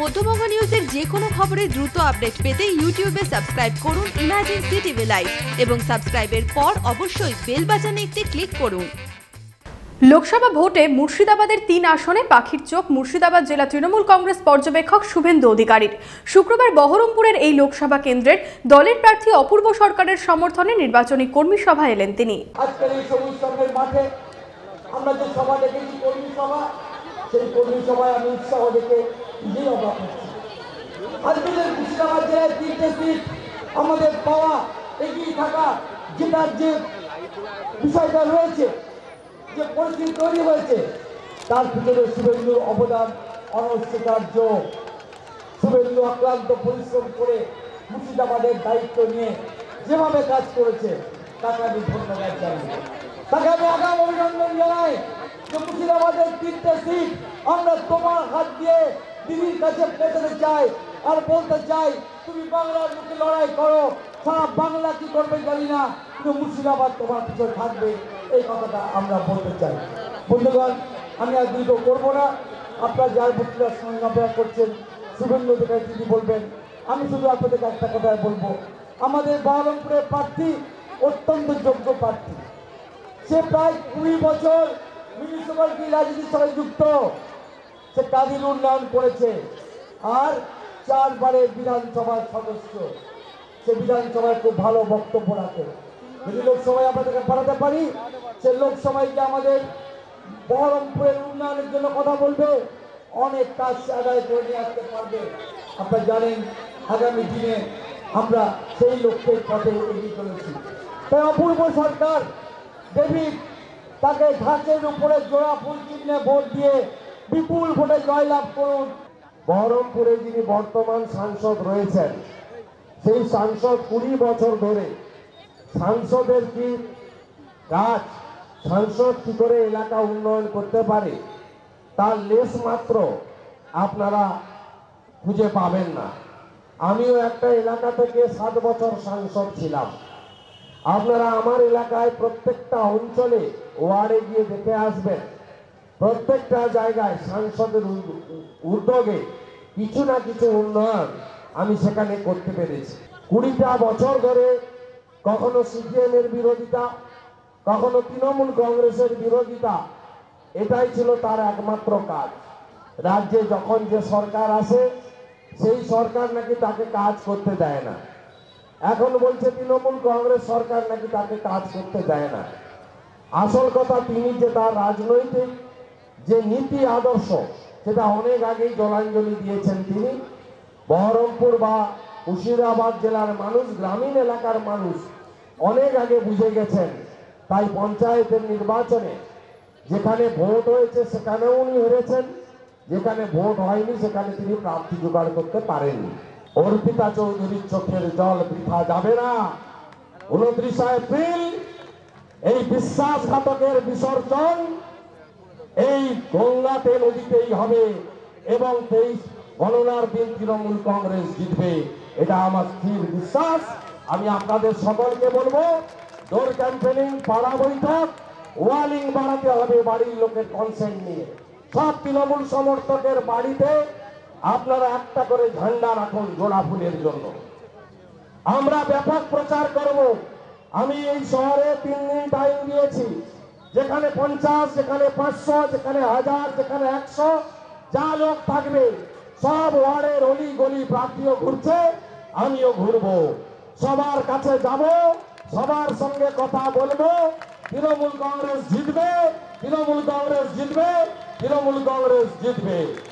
মধ্যবঙ্গ নিউজের যে কোনো খবরের দ্রুত আপডেট পেতে ইউটিউবে সাবস্ক্রাইব করুন ইমাজিন সিটিভি লাইভ এবং সাবস্ক্রাইবের পর অবশ্যই বেল বাজানে একটি ক্লিক করুন। লোকসভা ভোটে মুর্শিদাবাদের তিন আসনে পাখির চোখ মুর্শিদাবাদ জেলা তৃণমূল কংগ্রেস পর্যবেক্ষক শুভেন্দু অধিকারীর। শুক্রবার বহরমপুরের এই লোকসভা কেন্দ্রের দলের প্রার্থী অপূর্ব সরকারের সমর্থনে নির্বাচনী কর্মী সভা এলেন তিনি। আজকের এই সবুজ সঙ্গের মাঠে আমরা যে সভা ডেকেছি কর্মী সভা সেই কর্মী সভায় আমি উৎসাহ দেখে নিজেই অবাক হচ্ছি আজকে যে মুর্শিদাবাদ জেলায় তিনটে সিট আমাদের পাওয়া এগিয়ে থাকা যেটার যে বিষয়টা রয়েছে, যে পরিস্থিতি তৈরি হয়েছে, তার ভিতরে শুভেন্দুর অবদান অনস্বীকার্য শুভেন্দু অক্লান্ত পরিশ্রম করে মুর্শিদাবাদের দায়িত্ব নিয়ে যেভাবে কাজ করেছে, তাকে আমি ধন্যবাদ জানাই। তাকে আমি আগাম অভিনন্দন জানাই। যে মুর্শিদাবাদের তিনটে সিট আমরা তোমার হাত দিয়ে দিদির কাছে পৌঁছাতে চাই আর বলতে চাই, তুমি বাংলার মুখে লড়াই করো। সারা বাংলা কি করবে জানি না, কিন্তু মুর্শিদাবাদ তোমার পিছনে থাকবে। এই কথাটা আমরা বলতে চাই। বন্ধুগণ, আমি আর দীর্ঘ করব না। আপনারা যার সঙ্গে অপেক্ষা করছেন, শুভেন্দু অধিকারী তিনি বলবেন। আমি শুধু আপনাদেরকে একটা কথাই বলব। আমাদের বহরমপুরের প্রার্থী অত্যন্ত যোগ্য প্রার্থী। সে প্রায় কুড়ি বছর মিউনিসিপ্যালিটি রাজনীতির সঙ্গে যুক্ত সে কাজের উন্নয়ন করেছে আর চারবারের বিধানসভার সদস্য। সে বিধানসভায় খুব ভালো বক্তব্য রাখে। যদি লোকসভায় আপনাদেরকে পাঠাতে পারি, সে লোকসভায় আমাদের বহরমপুরের উন্নয়নের জন্য কথা বলবে, অনেক কাজ আদায় করে নিয়ে আসতে পারবে। আপনারা জানেন, আগামী দিনে আমরা সেই লক্ষ্যের পথে এগিয়ে চলেছি। তাই অপূর্ব সরকার ডেভিড তাকে ঘাসের উপরে জোড়া ফুল চিহ্নে ভোট দিয়ে বিপুল ভোটে জয়লাভ করুন। বহরমপুরে যিনি বর্তমান সাংসদ রয়েছেন, সেই সাংসদ কুড়ি বছর ধরে। সাংসদের কি কাজ সাংসদ কি করে এলাকা উন্নয়ন করতে পারে? তার লেশ মাত্র আপনারা খুঁজে পাবেন না। আমিও একটা এলাকা থেকে সাত বছর সাংসদ ছিলাম। আপনারা আমার এলাকায় প্রত্যেকটা অঞ্চলে ওয়ার্ডে গিয়ে দেখে আসবেন। প্রত্যেকটা জায়গায় সাংসদের উদ্যোগে কিছু না কিছু উন্নয়ন আমি সেখানে করতে পেরেছি। কুড়িটা বছর ধরে কখনো সিপিএম এর বিরোধিতা, কখনো তৃণমূল কংগ্রেসের বিরোধিতা, এটাই ছিল তার একমাত্র কাজ। রাজ্যে যখন যে সরকার আসে, সেই সরকার নাকি তাকে কাজ করতে দেয় না। এখন বলছে তৃণমূল কংগ্রেস সরকার নাকি তাকে কাজ করতে দেয় না। আসল কথা তিনি যে তার রাজনৈতিক যে নীতি আদর্শ, সেটা অনেক আগেই জলাঞ্জলি দিয়েছেন তিনি। বহরমপুর বা মুর্শিদাবাদ জেলার মানুষ, গ্রামীণ এলাকার মানুষ অনেক আগে বুঝে গেছেন, তাই পঞ্চায়েতের নির্বাচনে যেখানে ভোট হয়েছে সেখানেও উনি হেরেছেন, যেখানে ভোট হয়নি সেখানে তিনি প্রার্থী জোগাড় করতে পারেননি। অর্পিতা চৌধুরীর চোখের জল বৃথা যাবে না। উনত্রিশে এপ্রিল, এই বিশ্বাসঘাতকের বিসর্জন, এই গঙ্গাতে নদীতেই হবে এবং তেইশ গণনার দিন তৃণমূল কংগ্রেস জিতবে। এটা আমার স্থির বিশ্বাস। আমি আপনাদের সকলকে বলব, ডোর ক্যাম্পেনিং, পাড়া বৈঠক, ওয়ালিং বাড়াতে হবে বাড়ির লোকের কনসেন্ট নিয়ে। সব তৃণমূল সমর্থকের বাড়িতে আপনারা একটা করে ঝান্ডা রাখুন জোড়া ফুলের জন্য। আমরা ব্যাপক প্রচার করব। আমি এই শহরে তিন দিন টাইম দিয়েছি। যেখানে পঞ্চাশ, যেখানে পাঁচশো, যেখানে হাজার, যেখানে একশো, যা লোক থাকবে, সব ওয়ার্ডের অলি গলি প্রার্থীও ঘুরছে, আমিও ঘুরবো। সবার কাছে যাব, সবার সঙ্গে কথা বলব। তৃণমূল কংগ্রেস জিতবে, তৃণমূল কংগ্রেস জিতবে, তৃণমূল কংগ্রেস জিতবে।